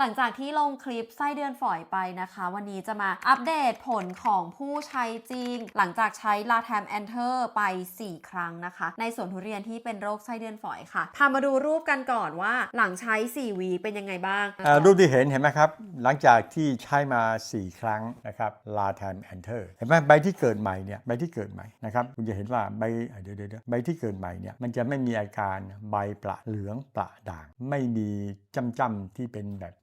หลังจากที่ลงคลิปไส้เดือนฝอยไปนะคะ วันนี้จะมาอัปเดตผลของผู้ใช้จริง หลังจากใช้ลาแทมแอนเทอร์ไป 4 ครั้งนะคะ ในสวนทุเรียนที่เป็นโรคไส้เดือนฝอยค่ะพามาดูรูปกันก่อนว่าหลังใช้ 4 วีเป็นยังไงบ้างอ่ารูปที่เห็นเห็นไหมครับ หลังจากที่ใช้มา 4 ครั้งนะครับลาแทมแอนเทอร์เห็นไหมใบที่เกิดใหม่เนี่ยใบที่เกิดใหม่นะครับคุณจะเห็นว่าใบเดี๋ยวเดี๋ยวเดี๋ยวใบที่เกิดใหม่เนี่ยมันจะไม่มีอาการใบประเหลืองประด่าง ไม่มีจ้ำจ้ำที่เป็นแบบ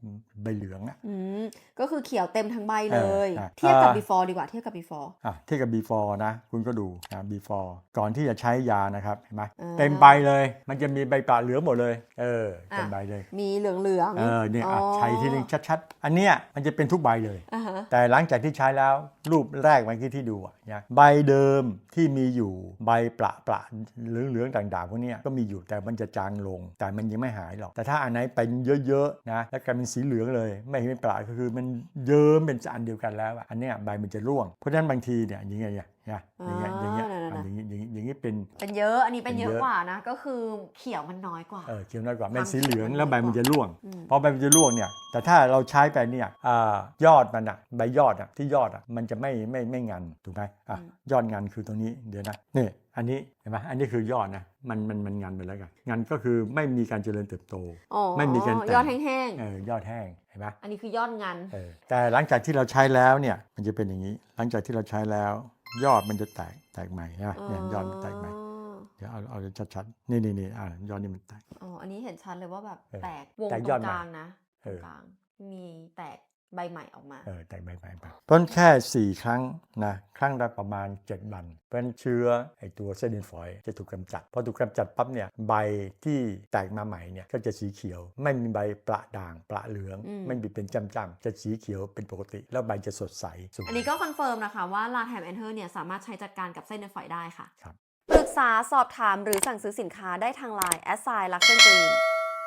ใบเหลืองอะอืมก็คือเขียวเต็มทั้งใบเลยเอออะเทียบกับอ่า before ดีกว่าเทียบกับ before อะเทียบกับ before นะ คุณก็ดูนะ before ก่อนที่จะใช้ยานะครับเห็นไหมอ่าเต็มใบเลย มันจะมีใบประเหลืองหมดเลย เออเต็มอะใบเลย มีเหลืองๆเออเนี่ยอะใช้ทีนึงชัดๆ อันเนี้ยมันจะเป็นทุกใบเลยอ่าฮะแต่หลังจากที่ใช้แล้วรูปแรกเมื่อกี้ที่ดูอะเนี่ยใบเดิมที่มีอยู่ใบประประเหลืองเหลืองๆด่างๆพวกเนี้ยก็มีอยู่แต่มันจะจางลง แต่มันยังไม่หายหรอก แต่ถ้าอันไหนเป็นเยอะๆนะแล้วกลายเป็นสีเหลืองเลย ไม่ไม่ประก็คือมันเยิ้มเป็นอันเดียวกันแล้วอะอันเนี้ยใบมันจะร่วง เพราะฉะนั้นบางทีเนี่ยอย่างเงี้ยเนี่ยเนี่ยอย่างเงี้ยอย่างเงี้ยอ่าอะอย่างเงี้ยอย่างเงี้ยอย่างเงี้ยเป็นเป็นเยอะอันนี้เป็นเป็นเยเยอะอะกว่านะก็คือเขียวมันน้อยกว่าเออเขียวน้อยกว่าความเป็นสีเหลืองเขียวมันแล้วใบมันจะร่วงอืมพอใบมันจะร่วงเนี่ย แต่ถ้าเราใช้ไปเนี่ยอายอดมันอะใบยอดอะที่ยอดอะมันจะไม่ไม่ไม่งันถูกไหมอะอืมยอดงันคือตรงนี้เดี๋ยวนะนี่อันนี้เห็นไหมอันนี้คือยอดนะมันมันมันงันไปแล้วกันงันก็คือไม่มีการเจริญเติบโตอ๋อไม่มีการแต่งยอดแห้งเออยอดแห้งเห็นไหมๆอันนี้คือยอดงันเออแต่หลังจากที่เราใช้แล้วเนี่ยมันจะเป็นอย่างนี้ หลังจากที่เราใช้แล้ว ยอดมันจะแตกแตกใหม่นะเนี่ยยอดมันแตกใหม่เดี๋ยวเอาเอาชัดๆนี่นี่นี่อ่ายอดนี่มันแตกอ๋ออันนี้เห็นชัดเลยว่าแบบเออแตกวงแตกตยรอดงใหม่กลางนะ ตเอรงอกลาง มีแตกใบใหม่ออกมาเออแตกใบใหม่ไปเพราะฉะนั้นแค่4ครั้งนะครั้งละประมาณ7วัน เพราะฉะนั้นเชื้อไอตัวเส้นเดือนฝอยจะถูกกำจัดพอถูกกำจัดปั๊บเนี่ยใบที่แตกมาใหม่เนี่ยก็จะสีเขียว ไม่มีใบประด่างประเหลืองอืมไม่มีเป็นจ้ำๆจะสีเขียวเป็นปกติ แล้วใบจะสดใสสวยอันนี้ก็คอนเฟิร์มนะคะว่าลาแทมแอนเทอร์เนี่ยสามารถใช้จัดการกับเส้นเลือดฝอยได้ค่ะครับปรึกษาสอบถามหรือสั่งซื้อสินค้าได้ทางไลน์แอสไซน์ลักเซนกรีน